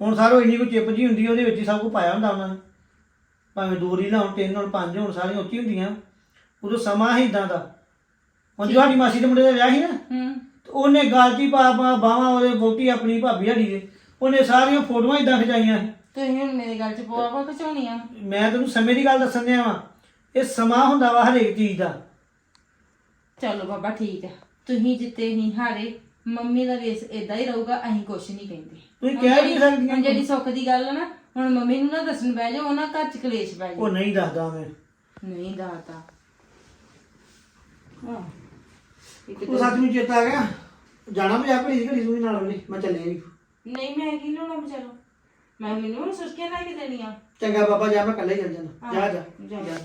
ਹੁਣ ਸਾਰੋ ਇੰਨੀ ਕੋਈ ਚਿੱਪ ਜੀ ਹੁੰਦੀ ਉਹਦੇ ਵਿੱਚ ਹੀ ਸਭ ਕੁਝ ਪਾਇਆ ਹੁੰਦਾ ਉਹਨਾਂ ਨੇ। ਭਾਵੇਂ ਦੋ ਰੀਲਾਂ ਹੋਣ ਤਿੰਨ ਹੋਣ ਪੰਜ ਹੋਣ ਸਾਰੀਆਂ ਉੱਚੀ ਹੁੰਦੀਆਂ। ਉਦੋਂ ਸਮਾਂ ਹੀ ਇਦਾਂ ਦਾ। ਹੁਣ ਜੋ ਸਾਡੀ ਮਾਸੀ ਦੇ ਮੁੰਡੇ ਦਾ ਵਿਆਹ ਸੀ ਨਾ ਹੂੰ। ਤੇ ਉਹਨੇ ਗਲ 'ਚ ਹੀ ਪਾ ਪਾ ਬਾਹਾਂ ਉਹਦੇ ਬੋਟੀ ਆਪਣੀ ਭਾਬੀ ਸਾਡੀ ਦੇ ਉਹਨੇ ਸਾਰੀਆਂ ਫੋਟੋਆਂ ਇਦਾਂ ਖਿਚਾਈਆਂ ਸੀ। ਤੁਸੀਂ ਹੁਣ ਮੇਰੇ ਗੱਲ 'ਚ ਪੋਆ ਪਾ ਖਚਾਉਣੀਆਂ ਮੈਂ ਤੈਨੂੰ ਸਮੇਂ ਦੀ ਗੱਲ ਦੱਸਣ ਦਿਆ ਵਾਂ। ਇਹ ਸਮਾਂ ਹੁੰਦਾ ਵਾ ਹਰੇਕ ਚੀਜ਼ ਦਾ। ਚਲੋ ਬਾਬਾ ਠੀਕ ਹੈ ਤੁਸੀਂ ਜਿੱਤੇ ਨਹੀਂ ਹਾਰੇ ਮੰਮੀ ਦਾ ਵੇਸ ਇਦਾਂ ਹੀ ਰਹੂਗਾ ਅਸੀਂ ਕੁਛ ਨਹੀਂ ਕਹਿੰਦੇ। ਤੁਸੀਂ ਕਹਿ ਨਹੀਂ ਜਿਹੜੀ- ਸਕਦੀਆਂ। ਹੁਣ ਜਿਹੜੀ ਸੁੱਖ ਦੀ ਗੱਲ ਆ ਨਾ ਹੁਣ ਮੰਮੀ ਨੂੰ ਨਾ ਦੱਸਣ ਬਹਿ ਜਾ ਉਹਨਾਂ ਘਰ 'ਚ ਕਲੇਸ਼ ਪੈ ਉਹ ਜਾ ਨਹੀਂ ਦੱਸਦਾ ਮੈਂ। ਨਹੀਂ ਦਾਤਾ ਹਾਂ। ਇੱਕ ਉਹ ਸੱਚ ਨੂੰ ਚੇਤਾ ਆ ਗਿਆ। ਜਾਣਾ ਮੈਂ ਆਪਣੀ ਘੜੀ ਸੂਈ ਨਾਲ ਵਾਲੀ ਮੈਂ ਚੱਲਿਆ ਜੀ ਨਹੀਂ ਮੈਂ ਕੀ ਲੈਣਾ ਬਚਾਰੋ? ਮੈਂ ਮੈਨੂੰ ਹੁਣ ਸੁਸਕੀਆਂ ਲੈ ਕੇ ਦੇਣੀਆਂ। ਚੰਗਾ ਬਾਬਾ ਜਾ ਮੈਂ ਇਕੱਲਾ ਹੀ ਚੱਲ ਜਾਣਾ ਜਾ ਜਾ ਜਾ।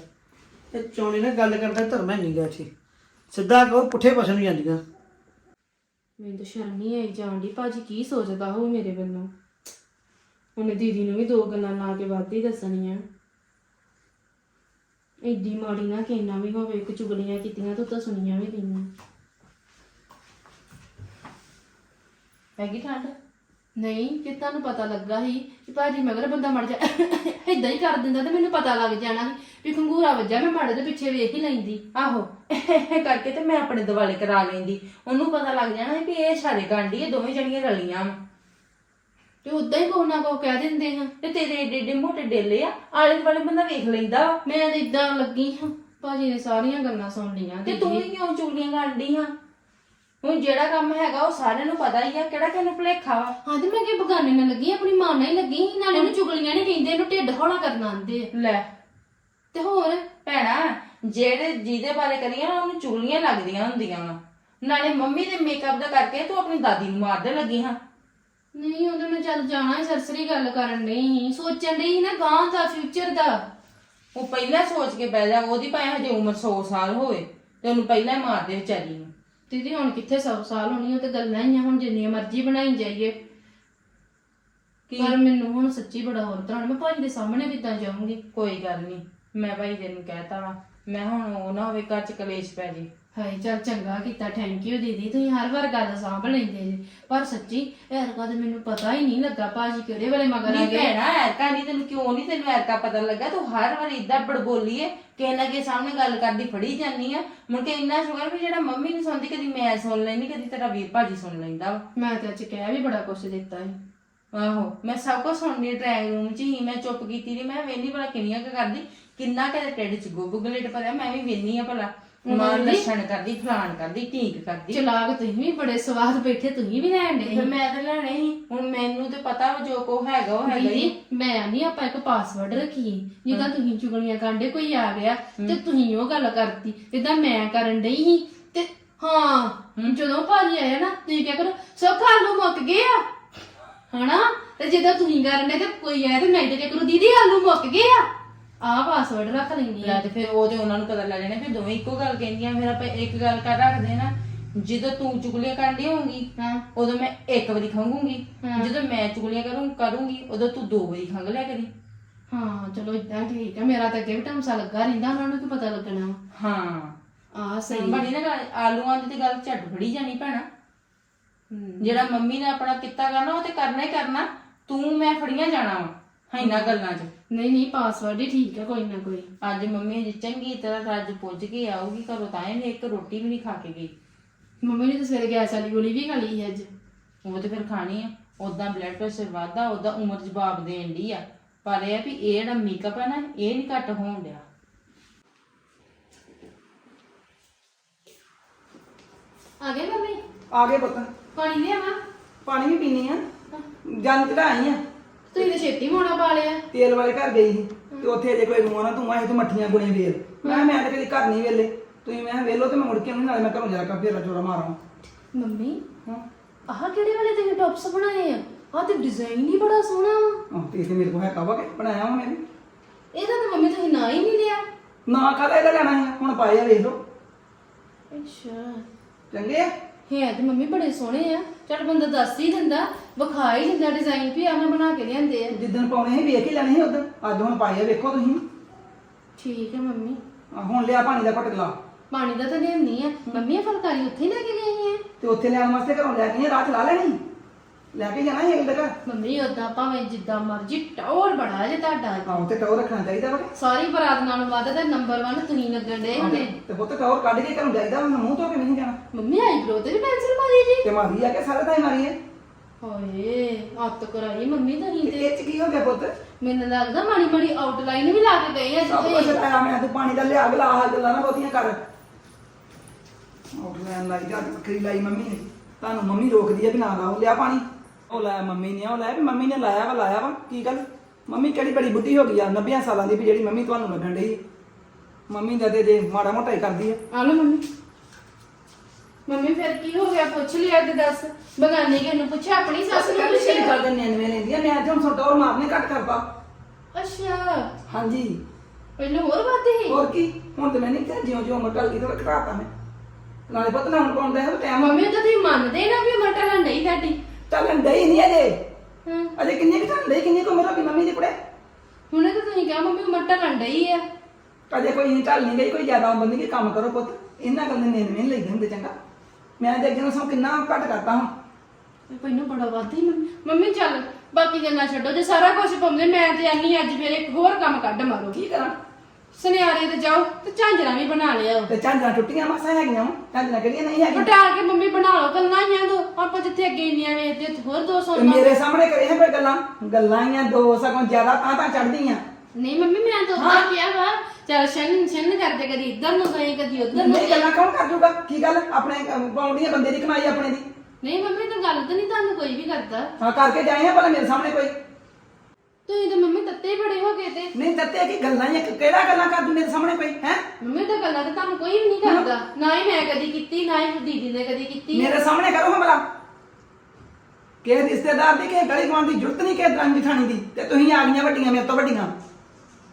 ਇਹ ਚੋਣੇ ਨਾਲ ਗੱਲ ਕਰਦਾ ਧਰਮਾ ਨਹੀਂ ਗਾ ਇੱਥੇ। ਸਿੱਧਾ ਕਹੋ ਪੁੱਠੇ ਪਾਸੇ ਨੂੰ ਜਾਂਦੀਆਂ। ਮੈਨੂੰ ਤਾਂ ਸ਼ਰਮ ਨਹੀਂ ਆਈ ਜਾਂਦੀ ਭਾਜੀ ਕੀ ਸੋਚਦਾ ਹੋ ਮੇਰੇ ਵੱਲੋਂ? ਉਹਨੇ ਦੀਦੀ ਨੂੰ ਵੀ ਦੋ ਗੱਲਾਂ ਲਾ ਕੇ ਵੱਧ ਹੀ ਦੱਸਣੀਆਂ। ਐਡੀ ਮਾੜੀ ਨਾ ਕਿੰਨਾ ਵੀ ਹੋਵੇ ਇੱਕ ਚੁਗਲੀਆਂ ਕੀਤੀਆਂ ਤੂੰ ਤਾਂ ਸੁਣੀਆਂ ਵੀ ਤੀਆਂ ਹੈਗੀ ਠੰਡ? ਨਹੀਂ ਕਿ ਤੁਹਾਨੂੰ ਪਤਾ ਲੱਗਾ ਸੀ ਕਿ ਭਾਜੀ ਮਗਰ ਬੰਦਾ ਮੜ ਜਾ ਏਦਾਂ ਹੀ ਕਰ ਦਿੰਦਾ ਤੇ ਮੈਨੂੰ ਪਤਾ ਲੱਗ ਜਾਣਾ ਸੀ ਵੀ ਖੰਗੂਰਾ ਵੱਜਾ ਮੈਂ ਮੜ ਦੇ ਪਿੱਛੇ ਵੇਖ ਹੀ ਲੈਂਦੀ। ਆਹੋ ਇਹ ਕਰਕੇ ਤੇ ਮੈਂ ਆਪਣੇ ਦਿਵਾਲੇ ਕਰਾ ਲੈਂਦੀ। ਉਹਨੂੰ ਪਤਾ ਲੱਗ ਜਾਣਾ ਸੀ ਵੀ ਇਹ ਛਾੜੇ ਕਾਂਡੀ ਇਹ ਦੋਵੇਂ ਜਣੀਆਂ ਰਲੀਆਂ ਵਾਂ। ਤੇ ਉਦਾਂ ਹੀ ਕੋਹ ਨਾ ਕੋਹ ਕਹਿ ਦਿੰਦੇ ਹਾਂ। ਤੇ ਤੇਰੇ ਏਡੇ ਏਡੇ ਮੋਟੇ ਡੇਲੇ ਆ ਆਲੇ ਦੁਆਲੇ ਬੰਦਾ ਵੇਖ ਲੈਂਦਾ। ਵਾ। ਮੈਂ ਤਾਂ ਇਦਾਂ ਲੱਗੀ ਹਾਂ। ਭਾਜੀ ਨੇ ਸਾਰੀਆਂ ਗੱਲਾਂ ਸੁਣ ਲੀਆਂ ਤੇ ਤੂੰ ਹੀ ਕਿਉਂ ਚੁਗਲੀਆਂ ਕਰਦੀ ਹਾਂ? ਹੁਣ ਜਿਹੜਾ ਕੰਮ ਹੈਗਾ ਉਹ ਸਾਰਿਆਂ ਨੂੰ ਪਤਾ ਹੀ ਆ ਕਿਹੜਾ ਕਿਹਨੂੰ ਭੁਲੇਖਾ ਵਾ। ਹਾਂ ਤੇ ਮੈਂ ਕਿ ਬਗਾਨੇ ਨਾਲ ਲੱਗੀ ਆਪਣੀ ਮਾਂ ਨਾਲ ਹੀ ਲੱਗੀ ਸੀ, ਨਾਲੇ ਉਹਨੂੰ ਚੁਗਲੀਆਂ ਨਹੀਂ ਕਹਿੰਦੇ ਇਹਨੂੰ ਢਿੱਡ ਹੌਲਾ ਕਰਨਾ ਆਂਦੇ ਆ। ਲੈ ਤੇ ਹੋਰ? ਭੈਣਾ ਜਿਹੜੇ ਜਿਹਦੇ ਬਾਰੇ ਕਰੀਆਂ ਨਾ ਉਹਨੂੰ ਚੁਗਲੀਆਂ ਲੱਗਦੀਆਂ ਹੁੰਦੀਆਂ ਵਾ। ਨਾਲੇ ਮੰਮੀ ਦੇ ਮੇਕਅਪ ਦਾ ਕਰਕੇ ਤੂੰ ਆਪਣੀ ਦਾਦੀ ਨੂੰ ਮਾਰਦੇ ਲੱਗੀ ਹਾਂ। ਨਹੀਂ ਉਹਦੇ ਨਾਲ ਚੱਲ ਜਾਣਾ ਹੀ ਸਰਸਰੀ ਗੱਲ ਕਰਨ ਨਹੀਂ ਸੀ। ਸੋਚਣ ਡਈ ਸੀ ਨਾ ਗਾਂ ਦਾ ਫਿਊਚਰ ਦਾ। ਉਹ ਪਹਿਲਾਂ ਸੋਚ ਕੇ ਬਹਿ ਜਾ ਉਹਦੀ ਭਾਵੇਂ ਹਜੇ ਉਮਰ 100 ਸਾਲ ਹੋਵੇ ਤੇ ਉਹਨੂੰ ਪਹਿਲਾਂ ਹੀ ਮਾਰਦੇ ਵਿਚਾਰੀ ਨੂੰ। ਦੀਦੀ ਹੁਣ ਕਿੱਥੇ 100 ਸਾਲ ਹੋਣੀ ਉਹ ਤੇ ਗੱਲਾਂ ਹੀ ਆ ਹੁਣ ਜਿੰਨੀਆਂ ਮਰਜ਼ੀ ਬਣਾਈ ਜਾਈਏ। ਪਰ ਮੈਨੂੰ ਹੁਣ ਸੱਚੀ ਬੜਾ ਹੋਰ ਤਰ੍ਹਾਂ ਮੈਂ ਭਾਜੀ ਦੇ ਸਾਹਮਣੇ ਕਿੱਦਾਂ ਜਾਊਂਗੀ। ਕੋਈ ਗੱਲ ਨਹੀਂ ਮੈਂ ਭਾਈ ਜੀ ਨੂੰ ਕਹਿਤਾ ਵਾ ਮੈਂ ਹੁਣ ਉਹ ਨਾ ਹੋਵੇ ਘਰ ਚ ਕਲੇਸ਼ ਪੈ ਜੇ। ਹਾਏ ਚੱਲ ਚੰਗਾ ਕੀਤਾ ਥੈਂਕ ਯੂ ਦੀਦੀ ਤੁਸੀਂ ਹਰ ਵਾਰ ਗੱਲ ਸਾਂਭ ਲੈਂਦੇ ਜੀ। ਪਰ ਸੱਚੀ ਐਰਕਾ ਤੇ ਮੈਨੂੰ ਪਤਾ ਹੀ ਨਹੀਂ ਲੱਗਾ ਭਾਜੀ ਕਿਹੜੇ ਵੇਲੇ ਮਗਰ ਆ ਨਹੀਂ ਗਏ। ਭੈਣਾ ਐਰਕਾ ਨਹੀਂ ਤੈਨੂੰ ਕਿਉਂ ਨਹੀਂ ਤੈਨੂੰ ਐਰਕਾ ਪਤਾ ਲੱਗਾ? ਤੂੰ ਹਰ ਵਾਰ ਇਦਾਂ ਬੜਬੋਲੀ ਏ ਕਿਸੇ ਨਾ ਕਿਸੇ ਸਾਹਮਣੇ ਗੱਲ ਕਰਦੀ ਫੜੀ ਜਾਂਦੀ ਆ। ਮੁੜ ਕੇ ਇੰਨਾ ਸ਼ੁਕਰ ਵੀ ਜਿਹੜਾ ਮੰਮੀ ਨਹੀਂ ਸੁਣਦੀ ਕਦੀ ਮੈਂ ਸੁਣ ਲੈਂਦੀ ਕਦੀ ਤੇਰਾ ਵੀਰ ਭਾਜੀ ਸੁਣ ਲੈਂਦਾ ਵਾ। ਮੈਂ ਤੇ ਅੱਜ ਕਹਿ ਵੀ ਬੜਾ ਕੁਛ ਦਿੱਤਾ ਸੀ। ਆਹੋ ਮੈਂ ਸਭ ਕੁਝ ਸੁਣਨੀ ਡਰਾਇੰਗ ਰੂਮ 'ਚ ਹੀ ਮੈਂ ਚੁੱਪ ਕੀਤੀ ਨਹੀਂ ਮੈਂ ਵੇਹਨੀ ਭਲਾ ਕਿੰਨੀਆਂ ਕੁ ਕਰਦੀ ਕਿੰਨਾ ਕਦੇ ਟੇਡ 'ਚ ਗੁੱਬ ਗਲੇਟ ਭਰਿਆ ਮੈਂ ਵੀ ਵੇਹਨੀ ਆ ਭਲਾ। ਮਾਂ ਲੱਛਣ ਕਰਦੀ ਫਲਾਣ ਕਰਦੀ ਢੀਕ ਕਰਦੀ। ਚਲਾਕ ਤੁਸੀਂ ਵੀ ਬੜੇ ਸਵਾਦ ਬੈਠੇ ਤੁਸੀਂ ਵੀ ਲੈਣ ਦੇ ਫਿਰ ਮੈਂ ਤਾਂ ਲੈਣੇ ਸੀ। ਹੁਣ ਮੈਨੂੰ ਤੇ ਪਤਾ ਵਾ ਜੋ ਕੋ ਹੈਗਾ ਉਹ ਹੈਗਾ ਦੀਦੀ ਹੀ ਮੈਂ ਨਹੀਂ ਆਪਾਂ ਇੱਕ ਪਾਸਵਰਡ ਰੱਖੀਏ ਜਿੱਦਾਂ ਤੁਸੀਂ ਚੁਗਲੀਆਂ ਕਾਂਡੇ ਕੋਈ ਆ ਗਿਆ ਤੇ ਤੁਸੀਂ ਉਹ ਗੱਲ ਕਰਤੀ। ਜਿੱਦਾਂ ਮੈਂ ਕਰਨ ਡਈ ਸੀ ਤੇ ਹਾਂ ਜਦੋਂ ਭਾਜੀ ਆਇਆ ਨਾ ਤੁਸੀਂ ਕਿਹਾ ਕਰੋ ਸੁੱਖ ਆਲੂ ਮੁੱਕ ਗਏ ਆ। ਹਨਾ? ਤੇ ਜਦੋਂ ਤੁਸੀਂ ਕਰਨ ਦੇ ਤੇ ਕੋਈ ਆਇਆ ਤੇ ਮੈਂ ਤੇ ਕਿਹਾ ਕਰੋ ਦੀਦੀ ਆਲੂ ਮੁੱਕ ਗਏ ਆ। ਆਹ ਪਾਸਵਰਡ ਰੱਖ ਲੈਣੀ ਆ। ਲੈ ਤੇ ਫਿਰ ਉਹ ਤੇ ਉਹਨਾਂ ਨੂੰ ਪਤਾ ਲੱਗ ਜਾਣਾ ਫਿਰ ਦੋਵੇਂ ਇੱਕੋ ਗੱਲ ਕਹਿੰਦੀਆਂ ਫਿਰ ਆਪਾਂ ਇੱਕ ਗੱਲ ਕਰ ਰੱਖਦੇ ਨਾ ਜਦੋਂ ਤੂੰ ਚੁਗਲੀਆਂ ਕਰਦੀ ਹੋਊਗੀ ਹਾਂ। ਉਦੋਂ ਮੈਂ ਇੱਕ ਵਾਰੀ ਖੰਗੂੰਗੀ ਹਾਂ। ਜਦੋਂ ਮੈਂ ਚੁਗਲੀਆਂ ਕਰੂੰ ਕਰੂੰਗੀ ਉਦੋਂ ਤੂੰ ਦੋ ਵਾਰੀ ਖੰਗ ਲਿਆ ਕਰੀ। ਹਾਂ ਚਲੋ ਇਦਾਂ ਠੀਕ ਆ। ਮੇਰਾ ਤਾਂ ਅੱਗੇ ਵੀ ਟਮਸਾ ਲੱਗਾ ਰਹਿੰਦਾ ਉਹਨਾਂ ਨੂੰ ਕੀ ਪਤਾ ਲੱਗਣਾ। ਹਾਂ। ਆਹ ਸਹੀ। ਬਣੀ ਨਾ ਗੱਲ, ਆਲੂਆਂ ਦੀ ਤੇ ਗੱਲ ਝੱਟ ਫੜੀ ਜਾਣੀ ਭੈਣਾ। ਹਮ। ਜਿਹੜਾ ਮੰਮੀ ਨੇ ਆਪਣਾ ਕੀਤਾ ਕਰਨਾ ਉਹ ਤੇ ਕਰਨਾ ਹੀ ਕਰਨਾ। ਤੂੰ ਮੈਂ ਫੜੀਆਂ ਜਾਣਾ ਵਾ ਇਹਨਾਂ ਗੱਲਾਂ 'ਚ। ਨਹੀਂ ਨਹੀਂ ਪਾਸਵਰਡ ਹੀ ਠੀਕ ਆ ਕੋਈ ਨਾ ਕੋਈ। ਅੱਜ ਮੰਮੀ ਜੀ ਚੰਗੀ ਤਰ੍ਹਾਂ ਅੱਜ ਪੁੱਜ ਕੇ ਆਊਗੀ ਘਰੋਂ ਤਾਂ ਇਹਨੇ ਇੱਕ ਰੋਟੀ ਵੀ ਨਹੀਂ ਖਾ ਕੇ ਗਈ। ਮੰਮੀ ਨੇ ਤਾਂ ਸਵੇਰੇ ਗੈਸ ਵਾਲੀ ਗੋਲੀ ਵੀ ਖਾ ਲਈ ਸੀ ਅੱਜ। ਉਹ ਤੇ ਫਿਰ ਖਾਣੀ ਆ। ਉਦਾਂ ਬਲੱਡ ਪ੍ਰੈਸ਼ਰ ਵੱਧਦਾ ਉਦਾਂ ਉਮਰ ਜਵਾਬ ਦੇਣ ਦੀ ਆ। ਪਰ ਇਹ ਆ ਵੀ ਇਹ ਜਿਹੜਾ ਮੇਕਅਪ ਹੈ ਨਾ ਇਹ ਨਹੀਂ ਘੱਟ ਹੋਣ ਡਿਆ। ਆ ਗਏ ਮੰਮੀ? ਆ ਗਏ ਪੁੱਤ। ਪਾਣੀ ਲਿਆਵਾਂ? ਪਾਣੀ ਵੀ ਪੀਣੀ ਆ। ਜਨ ਚੜਾਈ ਆ। ਤੁਸੀਂ ਤਾਂ ਛੇਤੀ ਮੋੜਾ ਪਾ ਲਿਆ। ਤੇਲ ਵਾਲੇ ਘਰ ਗਈ ਸੀ ਤੇ ਉੱਥੇ ਜੇ ਕੋਈ ਰੂਆ ਨਾ ਤੂੰ ਤੂੰ ਮੱਠੀਆਂ ਗੁਣੇ ਵੇਲ ਮੈਂ ਕਿਹਾ ਮੈਂ ਤਾਂ ਕਦੀ ਘਰ ਨਹੀਂ ਵੇਲੇ ਤੁਸੀਂ ਮੈਂ ਕਿਹਾ ਵੇਲੋ ਤੇ ਮੈਂ ਮੁੜ ਕੇ ਆਉਂਦੀ ਨਾਲੇ ਮੈਂ ਘਰੋਂ ਜਾ ਕੇ ਫੇਰ ਚੋਰਾ ਮਾਰਾਂ। ਮੰਮੀ ਹਾਂ। ਆਹ ਕਿਹੜੇ ਵਾਲੇ ਤੁਸੀਂ ਟੌਪਸ ਬਣਾਏ ਆ? ਆਹ ਤੇ ਡਿਜ਼ਾਈਨ ਹੀ ਬੜਾ ਸੋਹਣਾ ਵਾ। ਆਹ ਤੇ ਤੇ ਮੇਰੇ ਕੋਲ ਹੈ ਕਾਵਾ ਕਿ ਬਣਾਇਆ ਵਾ ਮੈਂ? ਵੀ। ਇਹਦਾ ਤਾਂ ਮੰਮੀ ਤੁਸੀਂ ਨਾ ਹੀ ਨਹੀਂ ਲਿਆ। ਨਾ ਕਾਹਦਾ ਇਹਦਾ ਲੈਣਾ ਹੈ ਹੁਣ ਪਾਏ ਆ ਵੇਖ ਲਓ। ਅੱਛਾ। ਚੰਗੇ ਆ? ਹੈ ਤੇ ਮੰਮੀ ਬੜੇ ਸੋਹਣੇ ਆ। ਚੱਲ ਬੰਦਾ ਦੱਸ ਹੀ ਦਿੰਦਾ ਵਿਖਾ ਹੀ ਦਿੰਦਾ ਡਿਜ਼ਾਈਨ ਵੀ ਆ ਮੈਂ ਬਣਾ ਕੇ ਲਿਆਂਦੇ ਆ। ਜਿੱਦਣ ਪਾਉਣੇ ਸੀ ਵੇਖ ਹੀ ਲੈਣੇ ਸੀ ਉਦੋਂ ਅੱਜ ਹੁਣ ਪਾਏ ਆ ਵੇਖੋ ਤੁਸੀਂ। ਠੀਕ ਹੈ ਮੰਮੀ। ਆਹ ਹੁਣ ਲਿਆ ਪਾਣੀ ਦਾ ਘਟ ਗਲਾ ਪਾਣੀ ਦਾ ਤਾਂ ਲਿਆਂਦੀ ਆ। ਮੰਮੀ ਇਹ ਫਲਕਾਰੀ ਉੱਥੇ ਹੀ ਲੈ ਕੇ ਗਈ ਹੈ ਤੇ ਉੱਥੇ ਲੈਣ ਵਾਸਤੇ ਘਰੋਂ ਲੈ ਕੇ ਆਏ, ਰਾਤ ਲਾ ਲੈਣੀ? ਲੈ ਕੇ ਜਾਣਾ ਹੈ ਅਗਲੇ ਘਰ ਮੰਮੀ ਉਦਾਂ ਭਾਵੇਂ ਜਿੱਦਾਂ ਮਰਜ਼ੀ ਟੌਰ ਬੜਾ ਜੇ ਤੁਹਾਡਾ। ਆਹੋ ਤੇ ਟੌਰ ਰੱਖਣਾ ਚਾਹੀਦਾ ਵਾ ਕਿ। ਸਾਰੀ ਬਰਾਤ ਨਾਲੋਂ ਵੱਧ ਤਾਂ ਨੰਬਰ 1 ਤੁਸੀਂ ਲੱਗਣ ਦੇ ਹੁੰਦੇ। ਤੇ ਪੁੱਤ ਟੌਰ ਕੱਢ ਕੇ ਘਰੋਂ ਜਾਈਦਾ ਹੁਣ ਮੂੰਹ ਧੋ ਕੇ ਵੀ ਨਹੀਂ ਜਾਣਾ। ਮੰਮੀ ਆਈਬ੍ਰੋ ਤੇ ਵੀ ਪੈਨਸਲ ਮਾਰੀ ਜੀ। ਤੇ ਮਾਰੀ ਆ ਕਿ ਸਾਰੇ ਤਾਂ ਮਾਰੀ ਹੈ ਹੋਏ ਹੱਥ ਕਰਾਈ ਮੰਮੀ ਤੁਸੀਂ ਤੇ। ਤੇ ਇਹ ਚ ਕੀ ਹੋ ਗਿਆ ਪੁੱਤ? ਮੈਨੂੰ ਲੱਗਦਾ ਮਾੜੀ ਮਾੜੀ ਆਊਟਲਾਈਨ ਵੀ ਲਾ ਕੇ ਗਏ ਆ ਸਭ ਕੁਝ ਲਾਇਆ ਮੈਂ ਤੂੰ ਪਾਣੀ ਦਾ ਲਿਆ ਗਲਾ ਆ ਗੱਲਾਂ ਨਾ ਬਹੁਤੀਆਂ ਕਰ। ਆਊਟਲਾਈਨ ਲਾਈ ਜਾ ਵੱਖਰੀ ਲਾਈ ਮੰਮੀ ਨੇ। ਤੁਹਾਨੂੰ ਮੰਮੀ ਰੋਕਦੀ ਹੈ ਵੀ ਨਾ ਲਾਓ ਲਿਆ ਪਾਣੀ। ਉਹ ਲਾਇਆ ਮੰਮੀ ਨੇ ਉਹ ਲਾਇਆ ਵੀ ਮੰਮੀ ਨੇ ਲਾਇਆ ਵਾ ਲਾਇਆ ਵਾ ਕੀ ਗੱਲ? ਮੰਮੀ ਕਿਹੜੀ ਬੜੀ ਬੁੱਢੀ ਹੋ ਗਈ ਆ 90 ਸਾਲਾਂ ਦੀ ਵੀ ਜਿਹੜੀ ਮੰਮੀ ਤੁਹਾਨੂੰ ਲੱਗਣ ਡਈ। ਮੰਮੀ ਦਾ ਤੇ ਜੇ ਮਾੜਾ ਮੋਟਾ ਹੀ ਕਰਦੀ ਹੈ ਆ ਲਓ ਮੰਮੀ। ਮੰਮੀ ਫਿਰ ਕੀ ਹੋ ਗਿਆ? ਪੁੱਛ ਲਿਆ ਤੇ ਦੱਸ। ਬਗਾਨੇ ਕਿ ਨੂੰ ਪੁੱਛਿਆ? ਆਪਣੀ ਸੱਸ ਨੂੰ ਪੁੱਛਿਆ? ਕਰ ਦਿੰਨੇ ਨੇ ਲੈਂਦੀ ਆ ਮੈਂ ਅੱਜ ਹੁਣ ਤੁਹਾਡਾ ਹੋਰ ਮਾਰਨੇ ਘੱਟ ਕਰਤਾ ਅੱਛਾ। ਹਾਂਜੀ। ਪਹਿਲਾਂ ਹੋਰ ਬਾਤ ਹੀ ਹੋਰ ਕੀ? ਹੁਣ ਤੇ ਮੈਂ ਨਹੀਂ ਕਿਹਾ ਜਿਉਂ ਜਿਉਂ ਮਟਲ ਗਈ ਥੋੜਾ ਘਟਾਤਾ ਮੈਂ। ਨਾਲੇ ਪਤਾ ਨਾ ਹੁਣ ਪਾਉਂਦਾ ਹੈ ਟਾਈਮ ਮੰਮੀ ਤਾਂ ਤੁਸੀਂ ਮੰਨਦੇ ਨਾ ਵੀ ਮਟਰ ਨਹੀਂ ਤੁਹਾਡੀ ਚੱਲਣ ਡਈ ਨਹੀਂ ਅਜੇ। ਹਾਂ। ਅਜੇ ਕਿੰਨੀ ਕੁ ਚੱਲਣ ਡਈ ਕਿੰਨੀ ਕੁ ਉਮਰ ਹੋ ਗਈ ਮੰਮੀ ਦੀ ਕੁੜੇ ਹੁਣੇ ਤਾਂ ਤੁਸੀਂ ਕਿਹਾ ਮੰਮੀ ਮਟਰ ਲੰਡਈ ਆ। ਅਜੇ ਕੋਈ ਨਹੀਂ ਚੱਲ ਨਹੀਂ ਗਈ ਕੋਈ ਜ਼ਿਆਦਾ ਉਮਰ ਨਹੀਂ ਕਿ ਕੰਮ ਕਰੋ ਪੁੱਤ। ਇਹਨਾਂ ਗੱਲ ਨੇ ਨਹੀਂ ਲਈ ਹੁੰਦੇ ਚੰਗਾ। ਮੈਂ ਤੇ ਅੱਗੇ ਨੂੰ ਸਭ ਕਿੰਨਾ ਘੱਟ ਕਰਤਾ ਹਾਂ ਪਹਿਲਾਂ ਬੜਾ ਵੱਧ ਹੀ ਮੰਮੀ। ਮੰਮੀ ਚੱਲ ਬਾਕੀ ਗੱਲਾਂ ਛੱਡੋ ਜੇ ਸਾਰਾ ਕੁਝ ਪਾਉਂਦੇ ਮੈਂ ਤੇ ਆਨੀ ਅੱਜ ਫਿਰ ਇੱਕ ਹੋਰ ਕੰਮ ਕੱਢ ਮਾਰੋ ਕੀ ਕਰਾਂ? ਸੁਨਿਆਰੇ ਤੇ ਜਾਓ ਤੇ ਝਾਂਜਰਾਂ ਵੀ ਬਣਾ ਲਿਆਓ। ਤੇ ਝਾਂਜਰਾਂ ਟੁੱਟੀਆਂ ਮਾਸਾਂ ਹੈਗੀਆਂ ਵਾਂ, ਝਾਂਜਰਾਂ ਕਿਹੜੀਆਂ ਨਹੀਂ ਹੈਗੀਆਂ? ਪਟਾ ਕੇ ਮੰਮੀ ਬਣਾ ਲਓ ਗੱਲਾਂ ਹੀ ਆ ਦੋ। ਆਪਾਂ ਜਿੱਥੇ ਅੱਗੇ ਇੰਨੀਆਂ ਵੇਚਦੇ ਉੱਥੇ ਹੋਰ ਦੋ ਤੇ ਸੌਣਾ ਮੇਰੇ ਸਾਹਮਣੇ ਕਰੇ ਹੈ ਕੋਈ ਗੱਲਾਂ? ਗੱਲਾਂ ਹੀ ਆ ਦੋ ਸਗੋਂ ਜ਼ਿਆਦਾ ਤਾਂ ਤਾਂ ਚੜਦੀਆਂ ਨਹੀਂ ਮੰਮੀ ਮੈਂ ਤਾਂ ਉਦਾਂ ਕਿਹਾ ਵਾ ਚਲ ਸ਼ਨ ਸ਼ਨ ਕਰਦੇ ਕਦੀ ਇੱਧਰ ਨੂੰ ਗਏ ਕਦੀ ਉੱਧਰ ਨੂੰ ਨਹੀਂ ਗਏ। ਗੱਲਾਂ ਕੌਣ ਕਰ ਜੂਗਾ? ਕੀ ਗੱਲ? ਆਪਣੇ ਪਾਉਂਦੀਆਂ ਬੰਦੇ ਦੀ ਕਮਾਈ ਆਪਣੇ ਦੀ। ਨਹੀਂ ਮੰਮੀ ਤਾਂ ਗੱਲ ਤਾਂ ਨਹੀਂ ਤੁਹਾਨੂੰ ਕੋਈ ਵੀ ਕਰਦਾ। ਹਾਂ ਕਰਕੇ ਜਾਏ ਆ ਭਲਾ ਮੇਰੇ ਸਾਹਮਣੇ ਕੋਈ। ਤੁਸੀਂ ਤਾਂ ਮੰਮੀ ਤੱਤੇ ਬੜੇ ਹੋ ਗਏ ਤੇ। ਨਹੀਂ ਦੱਤੇ ਕੀ ਗੱਲਾਂ ਹੀ ਆ, ਕਿਹੜਾ ਗੱਲਾਂ ਕਰ ਮੇਰੇ ਸਾਹਮਣੇ ਕੋਈ ਹੈ? ਮੰਮੀ ਤਾਂ ਗੱਲਾਂ ਤਾਂ ਤੁਹਾਨੂੰ ਕੋਈ ਵੀ ਨਹੀਂ ਕਰਦਾ। ਨਾ ਹੀ ਮੈਂ ਕਦੀ ਕੀਤੀ ਨਾ ਹੀ ਦੀਦੀ ਨੇ ਕਦੀ ਕੀਤੀ। ਮੇਰੇ ਸਾਹਮਣੇ ਕਰੋ ਹਮਲਾ। ਕਿਸੇ ਰਿਸ਼ਤੇਦਾਰ ਦੀ ਕਿਸੇ ਗਲੀ ਗਵਾਂ ਦੀ ਜ਼ਰੂਰਤ ਨਹੀਂ ਕਿਸੇ ਦਰਾਂ ਜਠਾਣੀ ਦੀ। ਤੇ ਤੁਸੀਂ ਆ ਗਈਆਂ ਵੱਡੀਆਂ ਮੇਰੇ ਤੋਂ ਵੱਡੀਆਂ।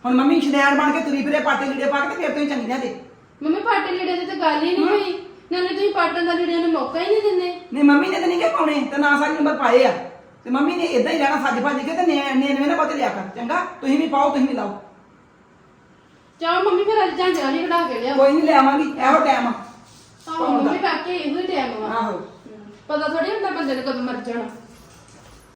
ਹੁਣ ਮੰਮੀ ਸ਼ਦੈਣ ਬਣ ਕੇ ਤੁਰੀ ਫਿਰੇ ਪਾਟੇ ਲੀੜੇ ਪਾ ਕੇ ਤੇ ਫਿਰ ਤੁਸੀਂ ਚੰਗੀਆਂ ਦੇ ਮੰਮੀ ਪਾਟੇ ਲੀੜੇ ਦੀ ਤਾਂ ਗੱਲ ਹੀ ਨਹੀਂ ਹੋਈ। ਨਾਲੇ ਤੁਸੀਂ ਪਾਟਣ ਦਾ ਲੀੜਿਆਂ ਨੂੰ ਮੌਕਾ ਹੀ ਨਹੀਂ ਦਿੰਦੇ। ਨਹੀਂ ਮੰਮੀ ਨੇ ਤਾਂ ਨਹੀਂ ਕਿ ਪਾਉਣੇ ਤੇ ਨਾ ਸਾਰੀ ਨੰਬਰ ਪਾਏ ਆ। ਤੇ ਮੰਮੀ ਨੇ ਇਦਾਂ ਹੀ ਰਹਿਣਾ ਸੱਜ ਭੱਜ ਕੇ ਤੇ ਨੇ ਨੇਨਵੇਂ ਨਾ ਪਤ ਲਿਆ ਕਰ। ਚੰਗਾ? ਤੁਸੀਂ ਵੀ ਪਾਓ ਤੁਸੀਂ ਵੀ ਲਾਓ। ਚਲੋ ਮੰਮੀ ਫਿਰ ਅੱਜ ਝਾਂਜਰਾਂ ਵੀ ਕਢਾ ਕੇ ਲਿਆਓ। ਕੋਈ ਨਹੀਂ ਲਿਆਵਾਂਗੀ ਇਹੋ ਟਾਈਮ ਆ। ਆਹੋ ਮੰਮੀ ਬਾਕੀ ਇਹੋ ਹੀ ਟਾਈਮ ਵਾ ਆਹੋ। ਪਤਾ ਥੋੜੀ ਹੁੰਦਾ ਬੰਦੇ ਨੇ ਕਦੋਂ ਮਰ ਜਾਣਾ।